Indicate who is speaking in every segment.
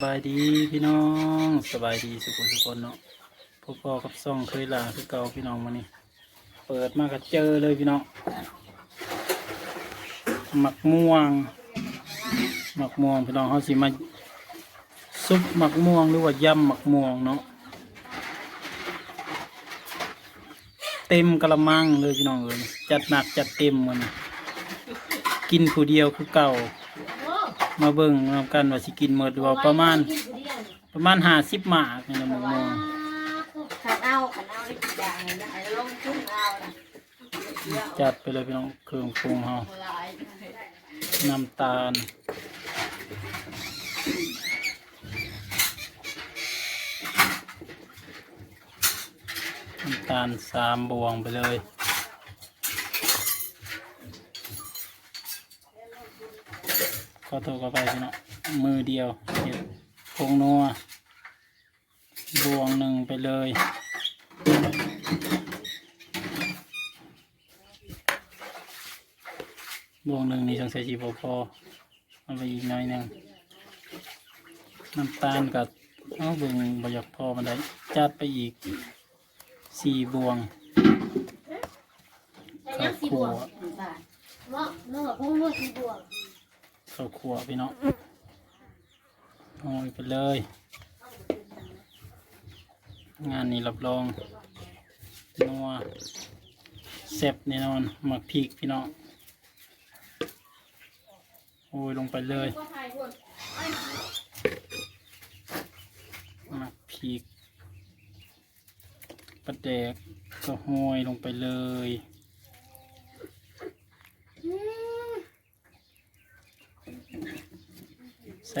Speaker 1: สบายดีพี่น้องสบายดีสุขสุขคนเนาะพ่อพ่อกับซ่องเคยลาคือเก่าพี่น้องมานี่เปิดมาก็เจอเลยพี่น้องหมักม่วงหมักม่วงพี่น้องเขาสิมาซุปหมักม่วงหรือว่ายำหมักม่วงเนาะเต็มกระมังเลยพี่น้องเอ้ยจัดหนักจัดเต็มมันกินผู้เดียวคือเก่า มาเบิ่งนำกันว่าสิกินหมดหรือว่าประมาณประมาณห้าสิบหมากนี่นะหมกม่วง
Speaker 2: ขันเอาขันเอาได้กี่อย่างเลยนะไอ้ลงทุ่งเอานะ
Speaker 1: จัดไปเลยพี่น้องเครื่องปรุงเฮา
Speaker 2: หลาย
Speaker 1: น้ำตาลน้ำตาลสามบวงไปเลย ขอโทษก็ไปพี่น้องมือเดียวเห็ดผงนัวบวงหนึ่งไปเลยบวงหนึ่งนี่ต้องใส่ชีพอพอเอาไปอีกหน่อยหนึ่งน้ำตาลกับเอาเบิ่งบอยากพอมันได้จัดไปอีกสี่บวง
Speaker 2: แต่ยังสี่บวกเนาะเนาะพงเนาะสี่บวก
Speaker 1: ข้าวคั่วพี่น้องโอ้ยไปเลย งานนี้รับรองนัวแซ่บแน่นอนหมักพริกพี่น้องโอ้ยลงไปเลยหมักพริกปลาแดกก็ห้อยลงไปเลย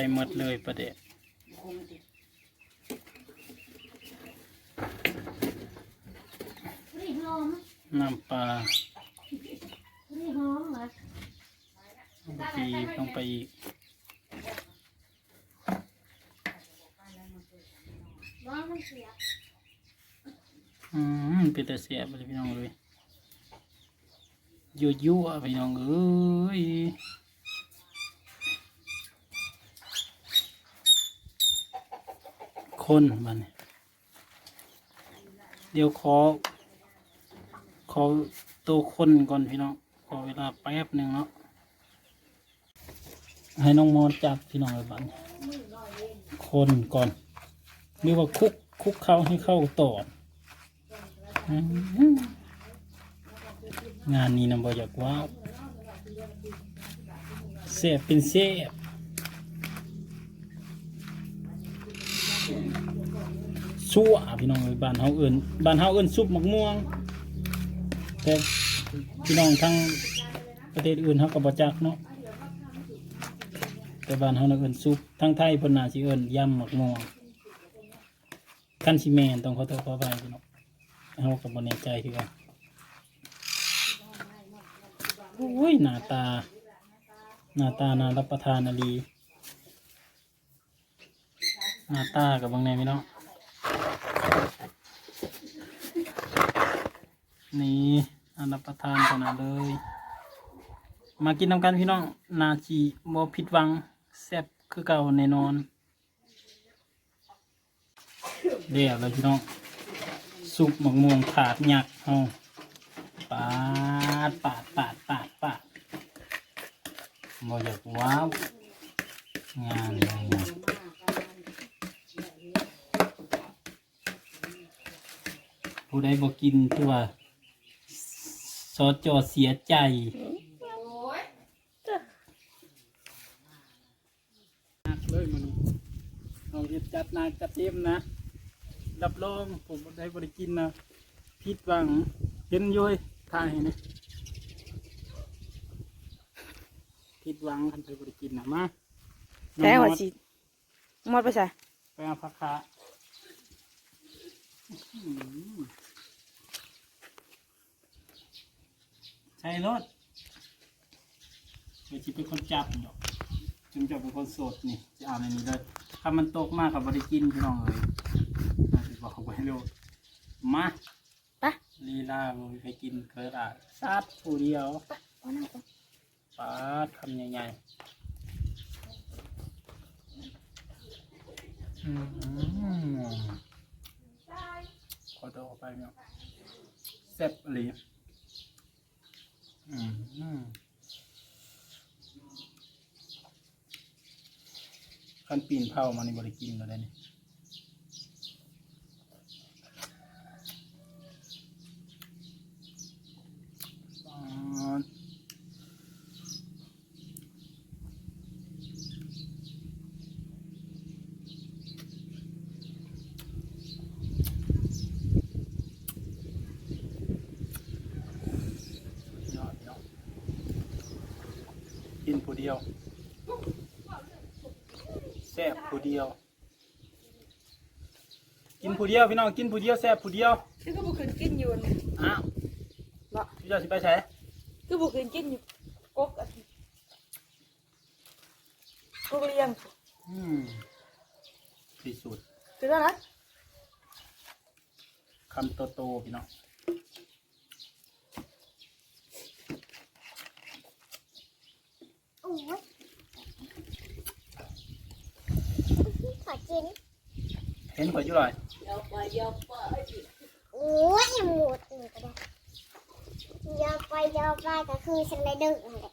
Speaker 1: ส่หมดเลยปลาแดก
Speaker 2: นี่หอม
Speaker 1: น้ำปลา
Speaker 2: นี่หอมเหรอ
Speaker 1: ลงไปอีกอื
Speaker 2: มเป็
Speaker 1: นแต่เสียไปพี่น้องเลยยั่วยั่วพี่น้องเอ้ย คนมันยเดี๋ยวขอ ขอตัวคนก่อนพี่น้อง ขอเวลาแป๊บหนึ่งเนาะ ให้น้องมอนจับพี่น้องเลยบัดนคนก่อนหรือว่าคุกคุกเข้าให้เข้าตอดอืมงานนี้นะบอยากว้าเสียเป็นเสียบ ชั่วพี่น้องบ้านเฮาเอิ้นบ้านเฮาเอิ้นซุปหมักม่วง แต่พี่น้องทั้งประเทศอื่นเฮาก็บ่จักเนาะแต่บ้านเฮาน่ะเอิ้นซุปทั้งไทยเพิ่นน่าสิเอิ้นยำหมักม่วงคันสิแม่นต้องขอโทษขออภัยพี่น้องเขากับบนในใจคือกันโอ้ยหน้าตาหน้าตาน่ารับประทานอลี หน้าตากับบางแนพี่น้องนี่น่ารับประทานขนาดเลย มากินน้ำกันพี่น้อง นาจีบ่ผิดหวังแซ่บคือเก่าแน่นอนเรียบเลยพี่น้องซุปมะม่วงถาดหยักเอาปาดปาดปาดบอยากว้าว งานเลยนะ ผู้ใดบอกกินตัวสอจอเสียใจ หนักเลยมันเอาเห็ดจัดหนักจัดเต็มนะรับรองผมได้บริกินนะผิดหวังเห็นอย้ยทายให้นะผิดหวังคันไปบริกินนะมา
Speaker 3: แต่
Speaker 1: น้อง
Speaker 3: ว่าม
Speaker 1: อด
Speaker 3: สิมอดไปใส่
Speaker 1: ไปเอาผักขาอื้อหือ ใช่รถเดี๋ยวจิเป็นคนจับเนาะจึงจะเป็นคนโสดนี่จะเอาในนี้เลยถ้ามันตกมากกับบริกินพี่น้องเลยน่าจะบอกไว้เร็วมา
Speaker 3: ปะ
Speaker 1: ลีลาบ่มีไปกินเคยอะซัดผู้เดียว
Speaker 3: เอานั่งก่อน
Speaker 1: ปาดคำใหญ่อืมขอตัวออกไปเนาะแซ่บอีหลี อืมอืมขั้นปีนเผามาในบริกินแล้วได้นี่อ่าสุดยอดเนาะกิน ผู้เดียวแซ่บผู้เดียว กินผู้เดียวพี่น้องกินผู้เดียวแซ่บผู้เดียว
Speaker 3: คือก็บุคืนกินอยู่นะ
Speaker 1: อ้าว
Speaker 3: บ่
Speaker 1: พี่เจ้าสิไปใช้
Speaker 3: คือบุคืนกินอยู่กกอันกกเลี้ยง
Speaker 1: อืมที่สุด
Speaker 3: คือแล้วนะ
Speaker 1: คำโตโตๆพี่น้อง
Speaker 2: โอ้ย ขอกิน
Speaker 1: เห็นข่อยอยู่เลย
Speaker 2: โอ้ยหมดเลยก็ได้ยาวไปยาวไปก็คือสไลเดอร์นั่นแหละ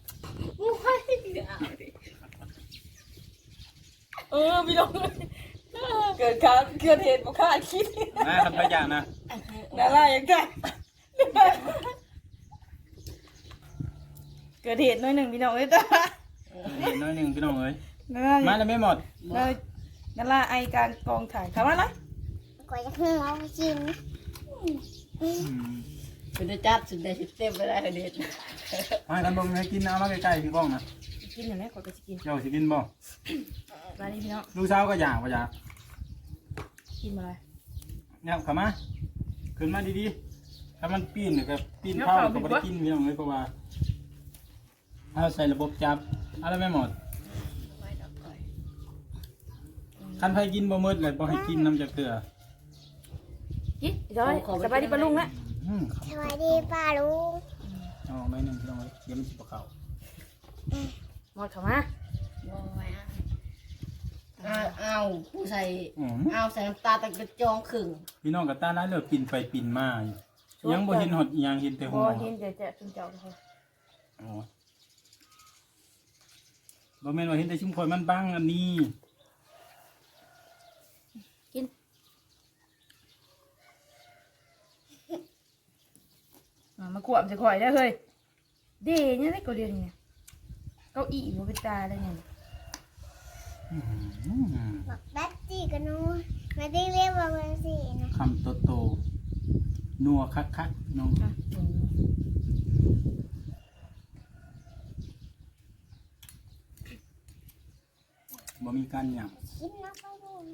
Speaker 3: เออพี่น้องเกิดการเกิดเหตุบุคคาดคิด
Speaker 1: นะทำไปอย่างนะ
Speaker 3: ดาราอย่างไงเกิดเหตุหน้อยหนึ่งพี่น้องเอ้ยตา
Speaker 1: นี่น้อยหนึ่งพี่น้องเอ้ย
Speaker 3: ดารา
Speaker 1: มาแล้วไม่หมด
Speaker 3: ดาราไอการกองถ่ายถามว่าอะไร
Speaker 2: ก็จะให้เรากิน
Speaker 1: อืม
Speaker 4: เป็นได้จับสุดได้สุดเต็มไปได้เด็ด
Speaker 1: มากันบ่มีให้กินนะเอามาใกล้ๆพี่บ้องนะ
Speaker 3: กินอย่างนี้ขอก็จะกิน
Speaker 1: เจ้าสิกินบ่
Speaker 3: มาดิพี่น้อง
Speaker 1: ลูกสาวก็อยากว่าอยาก
Speaker 3: กินมาเลย
Speaker 1: เนี่ยเข้ามาขึ้นมาดีๆถ้ามันปีนเนี่ยก็ปีนเข้าก็บ่ได้กินพี่น้องเอ้ยเพราะว่า เอาใส่ระบบจับเอาแล้วไม่หมดคันไผกินบ่หมดเลยบ่ให้กินน้ำจากเกลือ
Speaker 3: กินจอยสบายดีปะลุงนะ
Speaker 1: อืมครับ
Speaker 2: สวัสดีป้าลุง
Speaker 1: เอาหน่อยหนึงพี่น้องเอ้ยเดี๋ยวมันสิบ่เข้า
Speaker 3: หมดเข้ามา
Speaker 4: เอาเอาผู้ใส่
Speaker 1: อืม
Speaker 4: เอาใส่น้ำตาตะกระจองขึง
Speaker 1: พี่น้องกับตาร้ายเลยปินไปปินมาอยู่ยังบ่เห็นหดอิหยังเห็นแต่
Speaker 3: พ
Speaker 1: หั
Speaker 3: อ
Speaker 1: ว
Speaker 3: เห็นแต่จะจุนเจ้าเลย
Speaker 1: อ๋อ บ่แม่นว่าเห็นแต่ชุมพรมันบังอันนี้
Speaker 3: กินมาขวบจะข่อยได้เฮ้ยเดี๋ยวนี้ได้ก็เดียวนี่เก้าอี้หัวเป็นตาได้ไง
Speaker 1: อื้อหือ
Speaker 2: บอกแบ๊ตจี้กันนู้นไม่ได้เรียกว่าเบอร์สี่นะ
Speaker 1: คำโตโตๆนัวคักคักๆน้อง
Speaker 3: อะ
Speaker 1: บ่มีการหยัง
Speaker 2: กินนะป้าลุง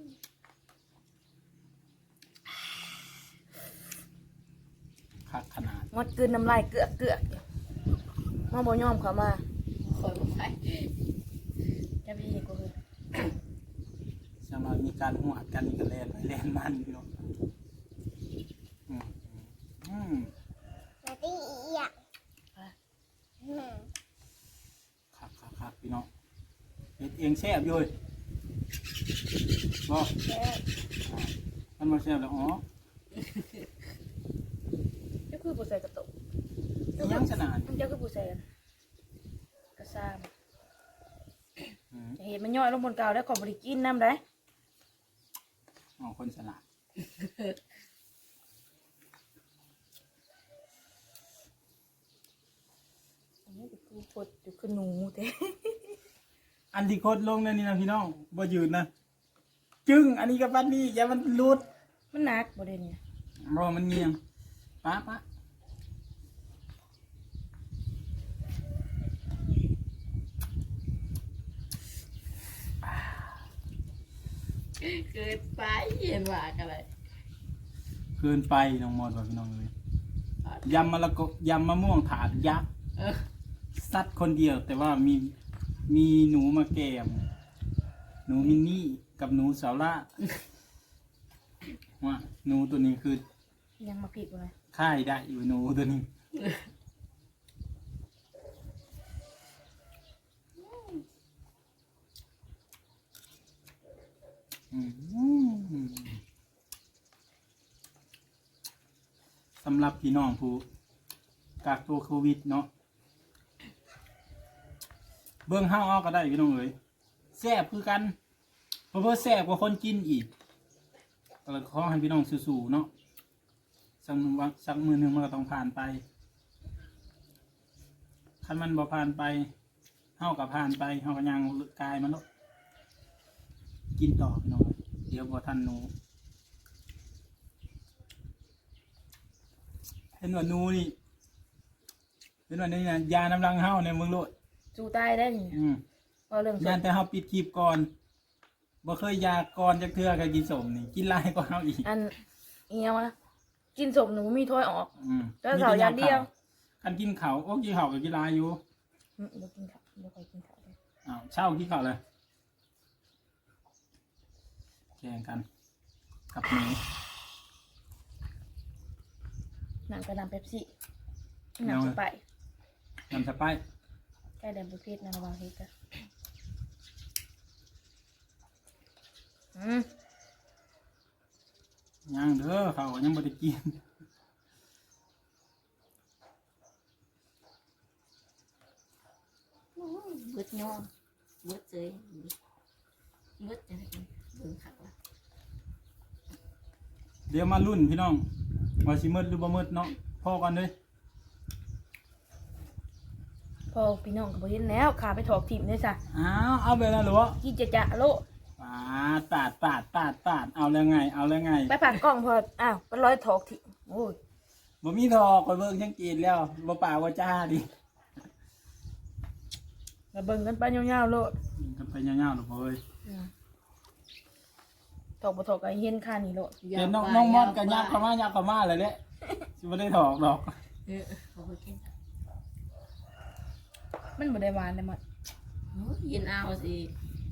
Speaker 1: คักขนาด
Speaker 3: หมดกลืนน้ำลายเกลือกเกลือกมาบ่ยอมเขามา
Speaker 4: คอยไป
Speaker 3: จะพี่ก็คือ
Speaker 1: สามารถมีการหัวดกันนี่ก็แล่นไปแล่นมันพี่น้องอืมอืม
Speaker 2: ไม่ได้อีกอะอืม
Speaker 1: คักคักคักพี่น้อง เฮ็ดเองแซ่บอยู่เว้ยบ่มันบ่แซ่บแล้วอ๋อ
Speaker 3: ก็คือผู้ใส่กระตุก
Speaker 1: อิหยังขนาด
Speaker 3: มันจะคือผู้ใส่กันกระซาม
Speaker 1: อืม
Speaker 3: จะเห็นมันย่อยลงบนกาวแล้วขอบริกินน้ำได้
Speaker 1: อ๋อคนสลัด
Speaker 3: อันนี้คือปดอยู่คือหนูแต่
Speaker 1: อันที่โคตรลงนั่นนี่นะพี่น้องบ่ยืนนะจึ้งอันนี้กับปันนี้อย่ามันหลุด
Speaker 3: มันหนักบ่เด่นเนี่ย
Speaker 1: รอมันเงียงป้าป้า
Speaker 4: เกิดไปเย็นว่ากันเลย
Speaker 1: เกินไปน้องมอดว่าพี่น้องเลยยำมะละกอยำมะม่วงถาดยักษ์
Speaker 4: เออ
Speaker 1: ซัดคนเดียวแต่ว่ามี มีหนูมาแกม หนูมินนี่กับหนูสาวล่าว่าหนูตัวนี้คือ
Speaker 3: ยังมาผิดเลย
Speaker 1: ค่ายได้อยู่หนูตัวนี้อืมสำหรับพี่น้องผู้กักตัวโควิดเนาะ เบิ่งห้าวเอาก็ได้พี่น้องเอ้ยแซ่บคือกันเพราะเพื่อแซ่บกว่าคนกินอีกก็เลยขอให้พี่น้องสู้ๆเนาะสักมือวันสักมือหนึ่งมันก็ต้องผ่านไปคันมันบ่ผ่านไปเฮากับผ่านไปเฮาก็ยังกายมันเนาะกินต่อพี่น้องเดี๋ยวบ่ทันหนูเห็นว่าหนูนี่เห็นว่านี่นะยาน้ำรังเฮาเนี่ยมึงโลด
Speaker 3: สู้ตายได้นี่
Speaker 1: อืม
Speaker 3: พอเรื่องส
Speaker 1: ยานแต่เฮาปิดคลิปก่อนบ่เคยยาก่อนจักเทื่อก็กินสมนี่กินหลายก็เฮาอีก
Speaker 3: อันเอียวนะกินสมหนูมีถ้วยออก
Speaker 1: อืม
Speaker 3: แล้วเสาร์อย่างเดียว
Speaker 1: คันกินข้าวโอ้กินข้าวก็กินหลายอยู่
Speaker 3: อืมเดี๋ยวกินข้าวเดี๋ยวไปกินข้าวเลย
Speaker 1: อ้าวเช้ากินข้าวเลยแข่งกันกับหนู
Speaker 3: หนังกระดำเป๊ปซี่หนังสไปร์
Speaker 1: นำสไปร์
Speaker 3: แก้แดงบุฟเฟ่ต์นะระวังเฮกอะอืม
Speaker 1: ยังเด้อข้าวก็ยังบ่ได้กิน
Speaker 4: เบิดย่อเบิดเจยเบิดจะให้เบิ่งขักละ
Speaker 1: เดี๋ยวมารุ่นพี่น้องว่าสิมืดหรือบ่มืดเนาะพอกันเด้อ
Speaker 3: พอพี่น้องก็บ่เห็นแล้วขาไปถอกถิ่มเลยจ้ะ
Speaker 1: อ้าวเอาไปแล้วเหรอวะ
Speaker 3: กินจะจะโล
Speaker 1: ปาดปาดปาดปาดปาดเอาแล้วไง เอาแล้วไง
Speaker 3: ไปผ่านกล้องพออ้าวมันร้อยถอกถิ่มโอ้ย
Speaker 1: บ่มีทอคอยเบิ่งยังกินแล้วบ่ป่าว่าจ้าดิ
Speaker 3: มาเบิ่งกันไปยาวๆโลด
Speaker 1: กันไปยาวๆหรอกเอ้ย
Speaker 3: อืมถอกบ่ถอกก็เห็นค่านี่โลด
Speaker 1: เห็นน้องน้องมอดกันยับเข้ามายับเข้ามาเลยเด้สิบ่ได้ถอกดอก
Speaker 4: เออเขาไปกิน
Speaker 3: มันบ่ได้หวานเลยมัน
Speaker 4: โอ้ยยินเอาสิ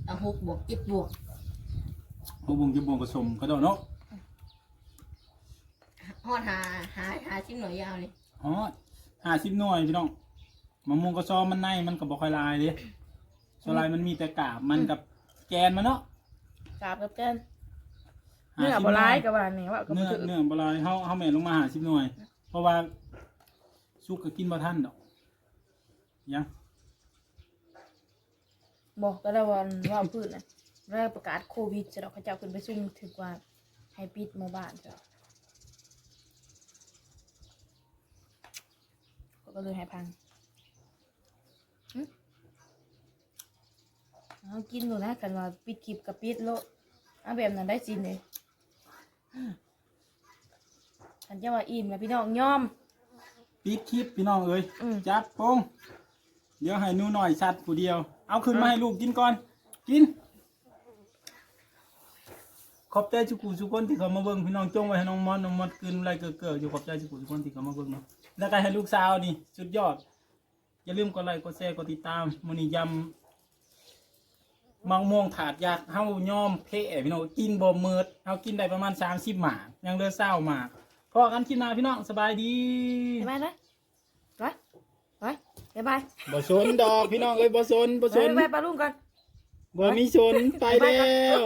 Speaker 4: เอาหกบวกเจ็ดบวก
Speaker 1: บ่บุงจะบ่งผสมก็ดอกเนาะ
Speaker 4: ฮอดหาหาหาชิ้นหน่อยยาวนี่
Speaker 1: อ๋อ50หน่วยพี่น้องมะม่วงก็ซอมมันในมันก็บ่ค่อยลายเด้สลายมันมีแต่กาบมันกับแกนมันเนาะ
Speaker 3: กราบกับแกนเนื้อบ่ร้ายกับว่านี่ว่าก็บ่
Speaker 1: เนื้อ
Speaker 3: ถือ
Speaker 1: เนื้อบ่ลายเฮาเฮาแม่นลงมา50หน่วย เพราะว่าสุกก็กินบ่ทันดอกยัง
Speaker 3: บอกก็ได้ว่าว่าพื้นน่ะแล้วประกาศโควิดจะดอกเขาเจ้าขึ้นไปซุ่มถึกว่าให้ปิดหมู่บ้านจ้ะเขาก็เลยให้พังหึเอากินดูนะกันว่าปิดคลิปกับปิดโลดเอาแบบนั้นได้จริงเลยฉันจะว่าอิ่มแล้วพี่น้องยอม
Speaker 1: ปิดคลิปพี่น้องเอ้ย
Speaker 3: อืม
Speaker 1: จับโป้งเดี๋ยวให้หนูหน่อยชัดผู้เดียว เอาขึ้นมาให้ลูกกินก่อน กิน ขอบใจทุกคนทุกคนที่เขามาเบิ่งพี่น้องจงไว้ให้น้องมอดน้องมอดกินอะไรเกิดๆอยู่ขอบใจทุกคนทุกคนที่เขามาเบิ่งเนาะแล้วก็ให้ลูกสาวนี่สุดยอด อย่าลืมกดไลค์กดแชร์กดติดตามมื้อนี้ยำมังม่วงถาดยักษ์เฮายอมเพะพี่น้องกินบ่เมิดเฮากินได้ประมาณ30หมากยังเหลือเศร้าหมากพอกันคลิปหน้าพี่น้องสบายดี
Speaker 3: บ๊ายบายนะ ไปบ๊ายบาย
Speaker 1: บ่สนดอกพี่น้องเอ้ยบ่สนบ่สน
Speaker 3: บ๊ายบายปลาลุงก่อน
Speaker 1: บ่มีสนไปแล้ว